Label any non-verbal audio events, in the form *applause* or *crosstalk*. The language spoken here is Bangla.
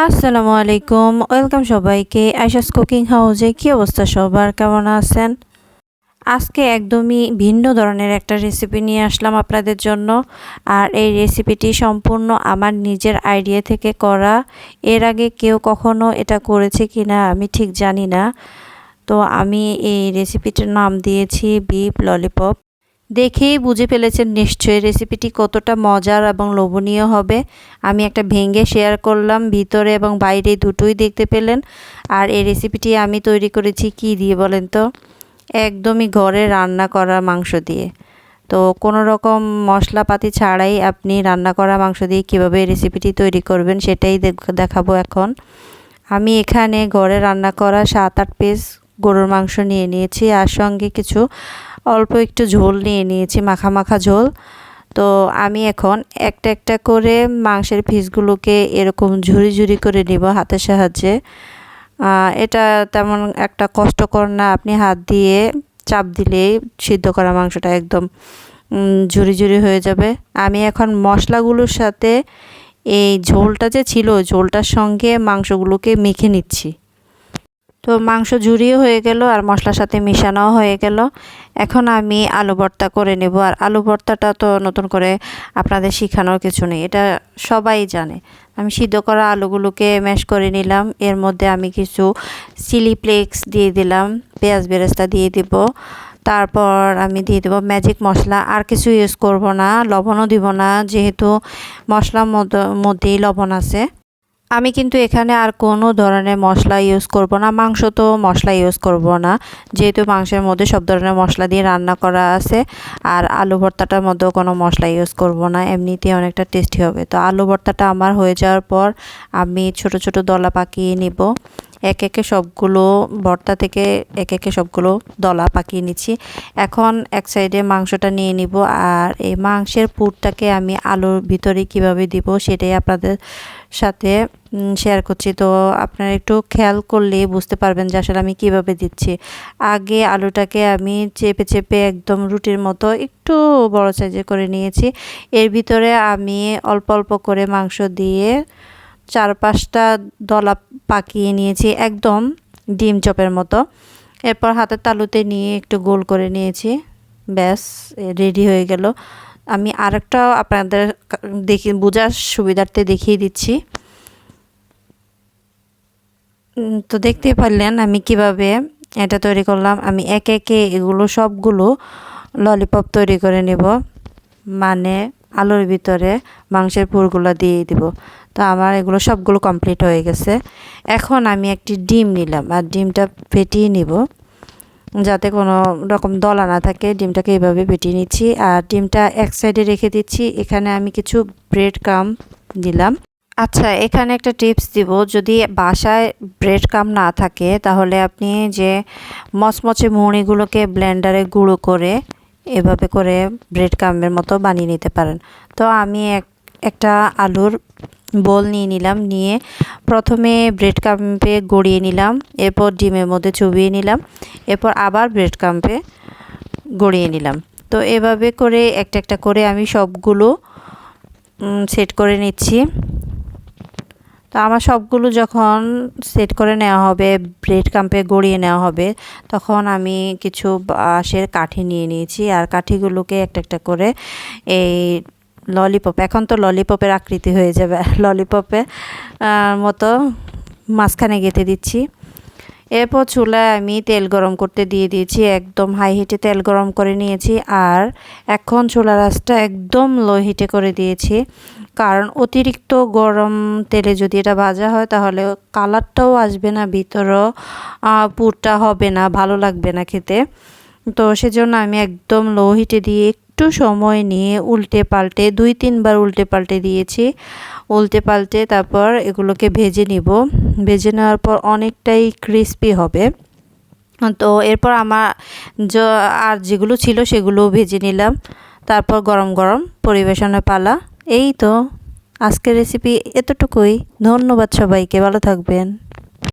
আসসালামু আলাইকুম ওয়েলকাম সবাইকে। আইসাস কুকিং হাউসে কী অবস্থা সবার? কেমন আছেন? আজকে একদমই ভিন্ন ধরনের একটা রেসিপি নিয়ে আসলাম আপনাদের জন্য। আর এই রেসিপিটি সম্পূর্ণ আমার নিজের আইডিয়া থেকে করা। এর আগে কেউ কখনো এটা করেছে কি না আমি ঠিক জানি না। তো আমি এই রেসিপিটির নাম দিয়েছি বিপ ললিপপ দেখেই বুঝে ফেলেছেন নিশ্চয়ই রেসিপিটি কতটা মজার এবং লোভনীয় হবে। আমি একটা ভেঙে শেয়ার করলাম, ভিতরে এবং বাইরে দুটোই দেখতে পেলেন। আর এই রেসিপিটি আমি তৈরি করেছি কি দিয়ে বলেন তো? একদমই ঘরে রান্না করা মাংস দিয়ে। তো কোনো রকম মশলাপাতি ছাড়াই আপনি রান্না করা মাংস দিয়ে কীভাবে রেসিপিটি তৈরি করবেন সেটাই দেখাবো এখন। আমি এখানে ঘরে রান্না করা সাত আট পিস গরুর মাংস নিয়ে নিয়েছি আর সঙ্গে কিছু অল্প একটু ঝোল নিয়ে নিয়েছি, মাখা মাখা ঝোল। তো আমি এখন একটা একটা করে মাংসের পিসগুলোকে এরকম ঝুরি ঝুরি করে নিব হাতের সাহায্যে। এটা তেমন একটা কষ্টকর না, আপনি হাত দিয়ে চাপ দিলেই সিদ্ধ করা মাংসটা একদম ঝুরি ঝুরি হয়ে যাবে। আমি এখন মশলাগুলোর সাথে এই ঝোলটা যে ছিল, ঝোলটার সঙ্গে মাংসগুলোকে মেখে নিচ্ছি। তো মাংস ঝুরিও হয়ে গেল আর মশলার সাথে মিশানোও হয়ে গেল। এখন আমি আলু ভর্তা করে নেব আর আলু ভর্তাটা তো নতুন করে আপনাদের শেখানোর কিছু নেই, এটা সবাই জানে। আমি সিদ্ধ করা আলুগুলোকে ম্যাশ করে নিলাম, এর মধ্যে আমি কিছু চিলি ফ্লেক্স দিয়ে দিলাম, পেঁয়াজ বেরেস্তা দিয়ে দিব। তারপর আমি দিয়ে দেবো ম্যাজিক মশলা, আর কিছু ইউজ করব না, লবণও দিব না, যেহেতু মশলার মধ্যেই লবণ আছে। আমি কিন্তু এখানে আর কোনো ধরনের মশলা ইউজ করব না। মাংস তো মশলা ইউজ করব না। যেহেতু মাংসের মধ্যে সব ধরনের মশলা দিয়ে রান্না করা আছে, আর আলু ভর্তাটার মধ্যেও কোনো মশলা ইউজ করব না। এমনিতে অনেকটা টেস্টি হবে। তো আলু ভর্তাটা আমার হয়ে যাওয়ার পর আমি ছোট ছোট দলা পাকিয়ে নিব। এক একে সবগুলো ভর্তা থেকে এক একে সবগুলো দলা পাকিয়ে নিচ্ছি। এখন এক সাইডে মাংসটা নিয়ে নিব আর এই মাংসের পুরটাকে আমি আলুর ভিতরে কীভাবে দিব সেটাই আপনাদের সাথে শেয়ার করছি। তো আপনারা একটু খেয়াল করলে বুঝতে পারবেন যে আসলে আমি কীভাবে দিচ্ছি। আগে আলুটাকে আমি চেপে চেপে একদম রুটির মতো একটু বড় সাইজে করে নিয়েছি। এর ভিতরে আমি অল্প অল্প করে মাংস দিয়ে চার পাঁচটা দলা পাকিয়ে নিয়েছি, একদম ডিম চপের মতো। এরপর হাতের তালুতে নিয়ে একটু গোল করে নিয়েছি। ব্যাস রেডি হয়ে গেল। আমি আরেকটা আপনাদের দেখি, বোঝার সুবিধার্থে দেখিয়ে দিচ্ছি। তো দেখতে পারলেন আমি কীভাবে এটা তৈরি করলাম। আমি একে একে এগুলো সবগুলো ললিপপ তৈরি করে নেব। মানে আলুর ভিতরে মাংসের পুরগুলো দিয়ে দিব। তো আমার এগুলো সবগুলো কমপ্লিট হয়ে গেছে। এখন আমি একটি ডিম নিলাম আর ডিমটা ফেটিয়ে নিব। যাতে কোনো রকম দলা না থাকে, ডিমটাকে এইভাবে ফেটিয়ে নিচ্ছি। আর ডিমটা এক সাইডে রেখে দিচ্ছি। এখানে আমি কিছু ব্রেড কাম দিলাম। আচ্ছা এখানে একটা টিপস দিব। যদি বাসায় ব্রেড কাম না থাকে, তাহলে আপনি যে মচমচে মুড়িগুলোকে ব্লেন্ডারে গুঁড়ো করে এভাবে করে ব্রেড কামের মতো বানিয়ে নিতে পারেন। তো আমি এক, একটা আলুর বোল নিয়ে নিলাম, নিয়ে প্রথমে ব্রেড কাম্পে গড়িয়ে নিলাম, এরপর ডিমের মধ্যে চুবিয়ে নিলাম, এরপর আবার ব্রেড কাম্পে গড়িয়ে নিলাম। তো এভাবে করে একটা একটা করে আমি সবগুলো সেট করে নিচ্ছি। তো আমার সবগুলো যখন সেট করে নেওয়া হবে ব্রেড কাম্পে গড়িয়ে নেওয়া হবে, তখন আমি কিছু বাঁশের কাঠি নিয়ে নিয়েছি, আর কাঠিগুলোকে একটা একটা করে এই ললিপপ এখন তো ললিপপের আকৃতি হয়ে যাবে। *laughs* ললিপপে মতো মাঝখানে গেঁথে দিচ্ছি। এরপর চুলায় আমি তেল গরম করতে দিয়ে দিয়েছি, একদম হাই হিটে তেল গরম করে নিয়েছি আর এখন চুলা রাসটা একদম লো হিটে করে দিয়েছি। কারণ অতিরিক্ত গরম তেলে যদি এটা ভাজা হয় তাহলে কালারটাও আসবে না, ভিতরও পুরটা হবে না, ভালো লাগবে না খেতে। তো সেজন্য আমি একদম লো হিটে দিয়ে একটু সময় নিয়ে উল্টে পাল্টে, দুই তিনবার উল্টে পাল্টে দিয়েছি। উল্টে পাল্টে তারপর এগুলোকে ভেজে নিব। ভেজে নেওয়ার পর অনেকটাই ক্রিস্পি হবে। তো এরপর আমার আর যেগুলো ছিল সেগুলোও ভেজে নিলাম। তারপর গরম গরম পরিবেশনের পালা। এই তো আজকের রেসিপি এতটুকুই। ধন্যবাদ সবাইকে। ভালো থাকবেন।